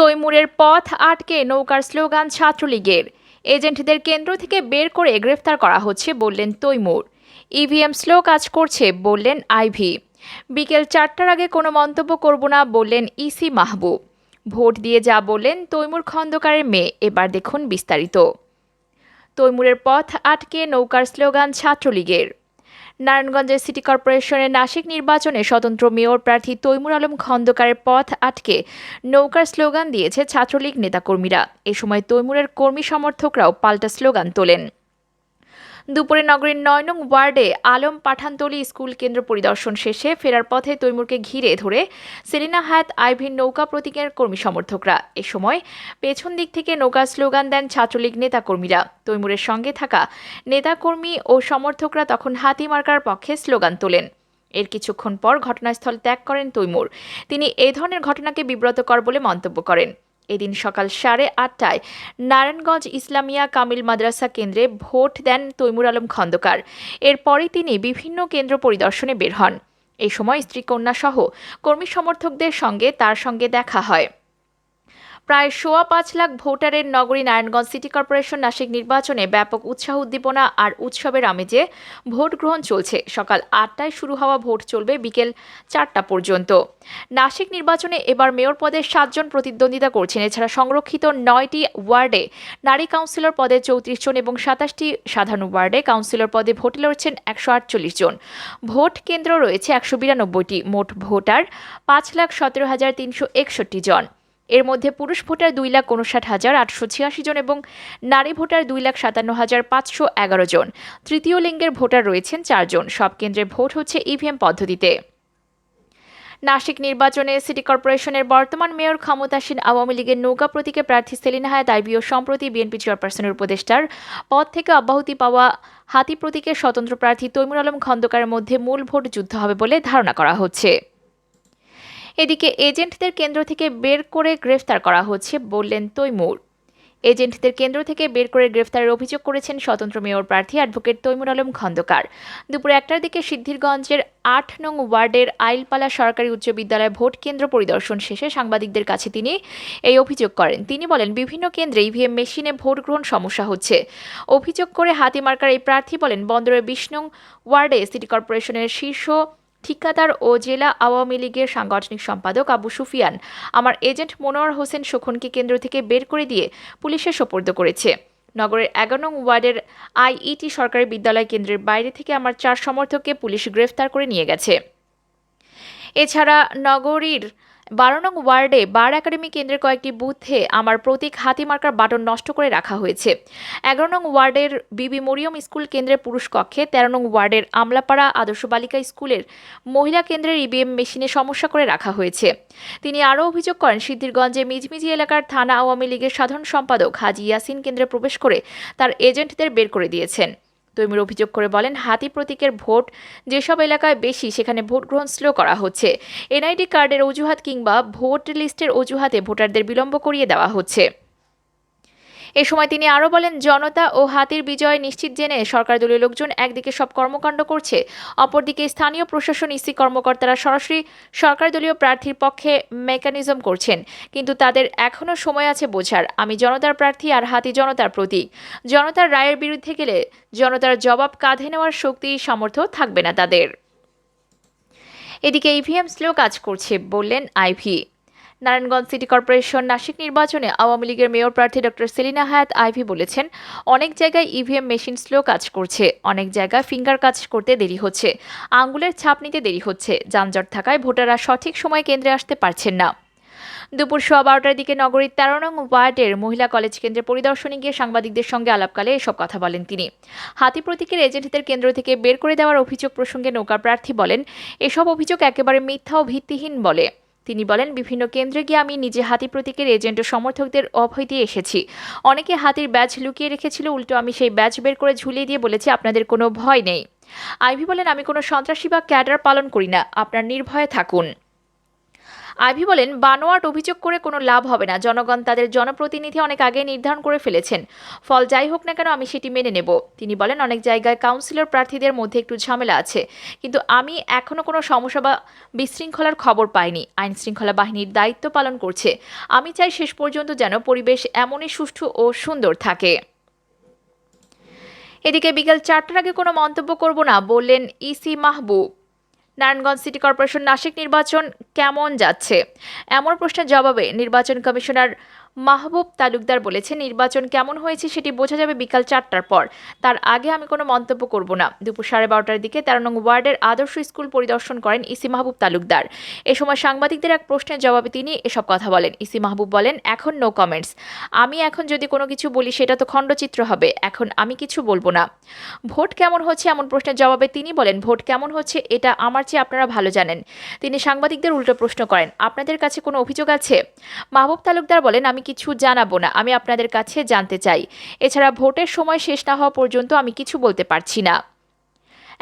তৈমুরের পথ আটকে নৌকার স্লোগান ছাত্রলীগের। এজেন্টদের কেন্দ্র থেকে বের করে গ্রেফতার করা হচ্ছে বললেন তৈমুর। ইভিএম স্লো কাজ করছে বললেন আইভি। বিকেল চারটার আগে কোনো মন্তব্য করব না বললেন ইসি মাহবুব। ভোট দিয়ে যা বললেন তৈমুর খন্দকারের মেয়ে, এবার দেখুন বিস্তারিত। তৈমুরের পথ আটকে নৌকার স্লোগান ছাত্রলীগের। নারায়ণগঞ্জের সিটি কর্পোরেশনের নাসিক নির্বাচনে স্বতন্ত্র মেয়র প্রার্থী তৈমুর আলম খন্দকারের পথ আটকে নৌকার স্লোগান দিয়েছে ছাত্রলীগ নেতাকর্মীরা। এ সময় তৈমুরের কর্মী সমর্থকরাও পাল্টা স্লোগান তোলেন। দুপুরে নগরীর নয় নং ওয়ার্ডে আলম পাঠানতলি স্কুল কেন্দ্র পরিদর্শন শেষে ফেরার পথে তৈমুরকে ঘিরে ধরে সেলিনা হায়াত, আইভির নৌকা প্রতীকের কর্মী সমর্থকরা। এ সময় পেছন দিক থেকে নৌকা স্লোগান দেন ছাত্রলীগ নেতাকর্মীরা। তৈমুরের সঙ্গে থাকা নেতাকর্মী ও সমর্থকরা তখন হাতি মার্কার পক্ষে স্লোগান তোলেন। এর কিছুক্ষণ পর ঘটনাস্থল ত্যাগ করেন তৈমুর। তিনি এই ধরনের ঘটনাকে বিব্রতকর বলে মন্তব্য করেন। এদিন সকাল সাড়ে আটটায় নারায়ণগঞ্জ ইসলামিয়া কামিল মাদ্রাসা কেন্দ্রে ভোট দেন তৈমুর আলম খন্দকার। এরপরে তিনি বিভিন্ন কেন্দ্র পরিদর্শনে বের হন। এই সময় স্ত্রী কন্যা সহ কর্মী সমর্থকদের সঙ্গে তার সঙ্গে দেখা হয়। প্রায় সোয়া পাঁচ লাখ ভোটারের নগরী নারায়ণগঞ্জ সিটি কর্পোরেশন নাসিক নির্বাচনে ব্যাপক উৎসাহ উদ্দীপনা আর উৎসবের আমেজে ভোট গ্রহণ চলছে। সকাল আটটায় শুরু হওয়া ভোট চলবে বিকেল চারটা পর্যন্ত। নাসিক নির্বাচনে এবার মেয়র পদে সাতজন প্রতিদ্বন্দ্বিতা করছেন। এছাড়া সংরক্ষিত নয়টি ওয়ার্ডে নারী কাউন্সিলর পদে চৌত্রিশ জন এবং সাতাশটি সাধারণ ওয়ার্ডে কাউন্সিলর পদে ভোটে লড়ছেন একশো আটচল্লিশ জন। ভোট কেন্দ্র রয়েছে একশো বিরানব্বইটি। মোট ভোটার পাঁচ লাখ সতেরো হাজার তিনশো একষট্টি জন। এর মধ্যে পুরুষ ভোটার দুই লাখ উনষাট হাজার আটশো ছিয়াশি জন এবং নারী ভোটার দুই লাখ সাতান্ন হাজার পাঁচশো এগারো জন। তৃতীয় লিঙ্গের ভোটার রয়েছেন চারজন সব কেন্দ্রে ভোট হচ্ছে ইভিএম পদ্ধতিতে। নাসিক নির্বাচনে সিটি কর্পোরেশনের বর্তমান মেয়র ক্ষমতাসীন আওয়ামী লীগের নৌকা প্রতীকে প্রার্থী সেলিনা হায়াত আইবিও সম্প্রতি বিএনপি চেয়ারপারসনের উপদেষ্টার পদ থেকে অব্যাহতি পাওয়া হাতি প্রতীকের স্বতন্ত্র প্রার্থী তৈমুর আলম খন্দকারের মধ্যে মূল ভোট যুদ্ধ হবে বলে ধারণা করা হচ্ছে। এদিকে এজেন্টদের কেন্দ্র থেকে বের করে গ্রেফতার করা হচ্ছে বললেন তৈমুর। এজেন্টদের কেন্দ্র থেকে বের করে গ্রেফতারের অভিযোগ করেছেন স্বতন্ত্র মেয়র প্রার্থী অ্যাডভোকেট তৈমুর আলম খন্দকার। দুপুর একটার দিকে সিদ্ধিরগঞ্জের আট নং ওয়ার্ডের আইলপালা সরকারি উচ্চ বিদ্যালয় ভোট কেন্দ্র পরিদর্শন শেষে সাংবাদিকদের কাছে তিনি এই অভিযোগ করেন। তিনি বলেন, বিভিন্ন কেন্দ্রে ইভিএম মেশিনে ভোট গ্রহণ সমস্যা হচ্ছে। অভিযোগ করে হাতিমার্কার এই প্রার্থী বলেন, বন্দরের বিশ নং ওয়ার্ডে সিটি কর্পোরেশনের শীর্ষ ঠিকাদার ও জেলা আওয়ামী লীগের সাংগঠনিক সম্পাদক আবু সুফিয়ান আমার এজেন্ট মনোয়ার হোসেন শোখনকে কেন্দ্র থেকে বের করে দিয়ে পুলিশে সোপর্দ করেছে। নগরের এগারো নং ওয়ার্ডের আইইটি সরকারি বিদ্যালয় কেন্দ্রের বাইরে থেকে আমার চার সমর্থককে পুলিশ গ্রেফতার করে নিয়ে গেছে। এছাড়া নগরীর বারো নং ওয়ার্ডে বার একাডেমি কেন্দ্রের কয়েকটি বুথে আমার প্রতীক হাতি মার্কার বাটন নষ্ট করে রাখা হয়েছে। এগারো নং ওয়ার্ডের বিবি মরিয়ম স্কুল কেন্দ্রের পুরুষ কক্ষে তেরো নং ওয়ার্ডের আমলাপাড়া আদর্শ বালিকা স্কুলের মহিলা কেন্দ্রের ইভিএম মেশিনে সমস্যা করে রাখা হয়েছে। তিনি আরও অভিযোগ করেন সিদ্ধিরগঞ্জে মিজমিজি এলাকার থানা আওয়ামী লীগের সাধারণ সম্পাদক হাজি ইয়াসিন কেন্দ্রে প্রবেশ করে তার এজেন্টদের বের করে দিয়েছেন। তৈমুর অভিযোগ করে বলেন, হাতি প্রতীকের ভোট যেসব এলাকায় বেশি, সেখানে ভোট গ্রহণ স্লো করা হচ্ছে। এনআইডি কার্ডের অজুহাত কিংবা ভোট লিস্টের অজুহাতে ভোটারদের বিলম্ব করিয়ে দেওয়া হচ্ছে। এ সময় তিনি আরও বলেন, জনতা ও হাতির বিজয় নিশ্চিত জেনে সরকার দলীয় লোকজন একদিকে সব কর্মকাণ্ড করছে, অপরদিকে স্থানীয় প্রশাসন, ইসি কর্মকর্তারা সরাসরি সরকার দলীয় প্রার্থীর পক্ষে মেকানিজম করছেন। কিন্তু তাদের এখনও সময় আছে বোঝার। আমি জনতার প্রার্থী আর হাতি জনতার প্রতীক। জনতার রায়ের বিরুদ্ধে গেলে জনতার জবাব কাঁধে নেওয়ার শক্তি, সামর্থ্য থাকবে না তাদের। এদিকে ইভিএম স্লো কাজ করছে, বললেন আইভি। নারায়ণগঞ্জ সিটি কর্পোরেশন নাসিক নির্বাচনে আওয়ামী লীগের মেয়র প্রার্থী ডক্টর সেলিনা হায়াত আইভি বলেছেন, অনেক জায়গায় ইভিএম মেশিন স্লো কাজ করছে, অনেক জায়গায় ফিঙ্গার কাজ করতে দেরি হচ্ছে, আঙ্গুলের ছাপ নিতে দেরি হচ্ছে, যানজট থাকায় ভোটাররা সঠিক সময় কেন্দ্রে আসতে পারছেন না। দুপুর সোয়া বারোটার দিকে নগরীর তেরো নং ওয়ার্ডের মহিলা কলেজ কেন্দ্রে পরিদর্শনে গিয়ে সাংবাদিকদের সঙ্গে আলাপকালে এসব কথা বলেন তিনি। হাতি প্রতীকের এজেন্টদের কেন্দ্র থেকে বের করে দেওয়ার অভিযোগ প্রসঙ্গে নৌকা প্রার্থী বলেন, এসব অভিযোগ একেবারে মিথ্যা ও ভিত্তিহীন বলে। তিনি বলেন, বিভিন্ন কেন্দ্রে গিয়ে আমি নিজে হাতি প্রতীকের এজেন্ট ও সমর্থকদের অভয় দিয়ে এসেছি। অনেকে হাতির ব্যাচ লুকিয়ে রেখেছিল, উল্টো আমি সেই ব্যাচ বের করে ঝুলিয়ে দিয়ে বলেছি, আপনাদের কোনো ভয় নেই। আইভি বলেন, আমি কোনো সন্ত্রাসী বা ক্যাডার পালন করি না, আপনার নির্ভয়ে থাকুন। আইভি বলেন, বানোয়াট অভিযোগ করে কোনো লাভ হবে না। জনগণ তাদের জনপ্রতিনিধি অনেক আগে নির্ধারণ করে ফেলেছেন। ফল যাই হোক না কেন, আমি সেটি মেনে নেব। তিনি বলেন, অনেক জায়গায় কাউন্সিলর প্রার্থীদের মধ্যে একটু ঝামেলা আছে। কিন্তু আমি এখনও কোনো সমস্যা বা বিশৃঙ্খলার খবর পাইনি। আইন শৃঙ্খলা বাহিনীর দায়িত্ব পালন করছে। আমি চাই শেষ পর্যন্ত যেন পরিবেশ এমনই সুষ্ঠু ও সুন্দর থাকে। এদিকে বিকেল চারটার আগে কোনো মন্তব্য করব না, বললেন EC Mahbub. Narayanganj city corporation Nasik নির্বাচন কেমন যাচ্ছে? এমন প্রশ্নের জবাবে নির্বাচন কমিশনার মাহবুব তালুকদার বলেছে নির্বাচন কেমন হয়েছে সেটি বোঝা যাবে বিকাল চারটার পর। তার আগে আমি কোনো মন্তব্য করব না। দুপুর সাড়ে বারোটার দিকে তেরো নং ওয়ার্ডের আদর্শ স্কুল পরিদর্শন করেন ইসি মাহবুব তালুকদার। এ সময় সাংবাদিকদের এক প্রশ্নের জবাবে তিনি এসব কথা বলেন। ইসি মাহবুব বলেন, এখন নো কমেন্টস আমি এখন যদি কোনো কিছু বলি, সেটা তো খণ্ডচিত্র হবে। এখন আমি কিছু বলব না। ভোট কেমন হচ্ছে? এমন প্রশ্নের জবাবে তিনি বলেন, ভোট কেমন হচ্ছে এটা আমার চেয়ে আপনারা ভালো জানেন। তিনি সাংবাদিকদের উল্টো প্রশ্ন করেন, আপনাদের কাছে কোনো অভিযোগ আছে? মাহবুব তালুকদার বলেন, আমি কিছু জানাব না, আমি আপনাদের কাছে জানতে চাই। এছাড়া ভোটের সময় শেষ না হওয়া পর্যন্ত আমি কিছু বলতে পারছি না।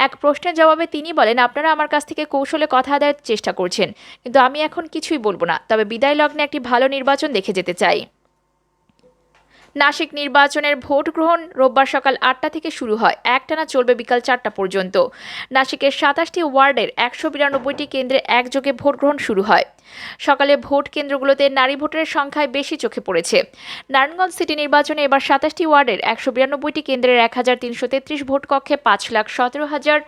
এক প্রশ্নের জবাবে তিনি বলেন, আপনারা আমার কাছ থেকে কৌশলে কথা আদায়ের চেষ্টা করছেন, কিন্তু আমি এখন কিছুই বলব না। তবে বিদায় লগ্নে একটি ভালো নির্বাচন দেখে যেতে চাই। নাসিক নির্বাচনের ভোট গ্রহণ রোববার সকাল আটটা থেকে শুরু হয়। একটানা চলবে বিকাল চারটা পর্যন্ত। নাসিকের সাতাশটি ওয়ার্ডের একশো বিরানব্বইটি কেন্দ্রে একযোগে ভোট গ্রহণ শুরু হয়। সকালে ভোট কেন্দ্রগুলোতে নারী ভোটারের সংখ্যায় বেশি চোখে পড়েছে। নারায়ণগঞ্জ সিটি নির্বাচনে এবার সাতাশটি ওয়ার্ডের একশো বিরানব্বইটি কেন্দ্রের এক হাজার তিনশো তেত্রিশ ভোট কক্ষে পাঁচ লাখ সতেরো হাজার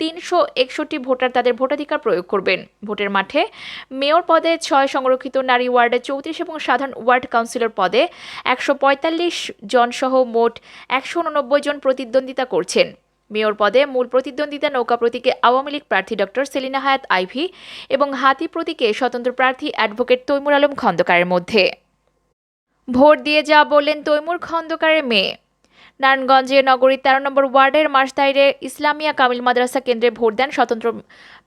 তিনশো একষট্টি ভোটার তাদের ভোটাধিকার প্রয়োগ করবেন। ভোটের মাঠে মেয়র পদে ছয় সংরক্ষিত নারী ওয়ার্ডে চৌত্রিশ এবং সাধারণ ওয়ার্ড কাউন্সিলর পদে একশো পঁয়তাল্লিশ জন সহ মোট একশো উননব্বই জন প্রতিদ্বন্দ্বিতা করছেন। মেয়র পদে মূল প্রতিদ্বন্দ্বিতা নৌকা প্রতীকে আওয়ামী লীগ প্রার্থী ডক্টর সেলিনা হায়াত আইভি এবং হাতি প্রতীকে স্বতন্ত্র প্রার্থী অ্যাডভোকেট তৈমুর আলম খন্দকারের মধ্যে। ভোট দিয়ে যা বললেন তৈমুর খন্দকারের মেয়ে। নারায়ণগঞ্জে নগরীর তেরো নম্বর ওয়ার্ডের মাসদাইরে ইসলামিয়া কামিল মাদ্রাসা কেন্দ্রে ভোট দেন স্বতন্ত্র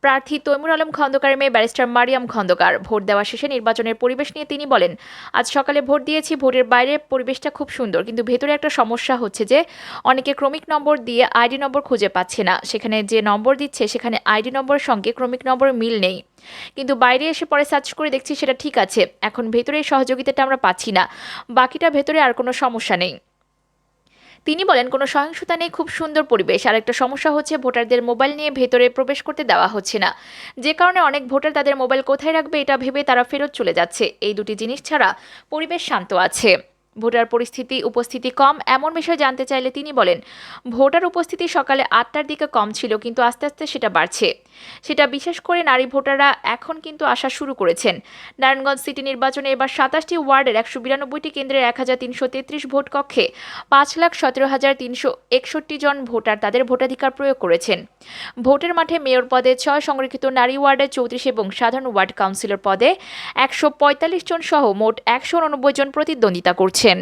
প্রার্থী তৈমুর আলম খন্দকারের মেয়ে ব্যারিস্টার মারিয়াম খন্দকার। ভোট দেওয়া শেষে নির্বাচনের পরিবেশ নিয়ে তিনি বলেন, আজ সকালে ভোট দিয়েছি, ভোটের বাইরে পরিবেশটা খুব সুন্দর, কিন্তু ভেতরে একটা সমস্যা হচ্ছে যে, অনেকে ক্রমিক নম্বর দিয়ে আইডি নম্বর খুঁজে পাচ্ছে না। সেখানে যে নম্বর দিচ্ছে, সেখানে আইডি নম্বরের সঙ্গে ক্রমিক নম্বর মিল নেই। কিন্তু বাইরে এসে পরে সার্চ করে দেখছি সেটা ঠিক আছে। এখন ভেতরে সহযোগিতাটা আমরা পাচ্ছি না। বাকিটা ভেতরে আর কোনো সমস্যা নেই। তিনি বলেন, কোনো সহিংসতা নেই, খুব সুন্দর পরিবেশ। আর একটা সমস্যা হচ্ছে, ভোটারদের মোবাইল নিয়ে ভেতরে প্রবেশ করতে দেওয়া হচ্ছে না। যে কারণে অনেক ভোটার তাদের মোবাইল কোথায় রাখবে, এটা ভেবে তারা ফেরত চলে যাচ্ছে। এই দুটি জিনিস ছাড়া পরিবেশ শান্ত আছে। ভোটার পরিস্থিতি, উপস্থিতি কম, এমন বিষয় জানতে চাইলে তিনি বলেন, ভোটার উপস্থিতি সকালে আটটার দিকে কম ছিল, কিন্তু আস্তে আস্তে সেটা বাড়ছে। সেটা বিশেষ করে নারী ভোটাররা এখন কিন্তু আসা শুরু করেছেন। নারায়ণগঞ্জ সিটি নির্বাচনে এবার সাতাশটি ওয়ার্ডের একশো বিরানব্বইটি কেন্দ্রের এক হাজার তিনশো তেত্রিশ ভোট কক্ষে পাঁচ লাখ সতেরো হাজার তিনশো একষট্টি জন ভোটার তাদের ভোটাধিকার প্রয়োগ করেছেন। ভোটের মাঠে মেয়র পদে ছয় সংরক্ষিত নারী ওয়ার্ডে চৌত্রিশ এবং সাধারণ ওয়ার্ড কাউন্সিলর পদে একশো পঁয়তাল্লিশ জন সহ মোট একশো উননব্বই জন প্রতিদ্বন্দ্বিতা করছেন।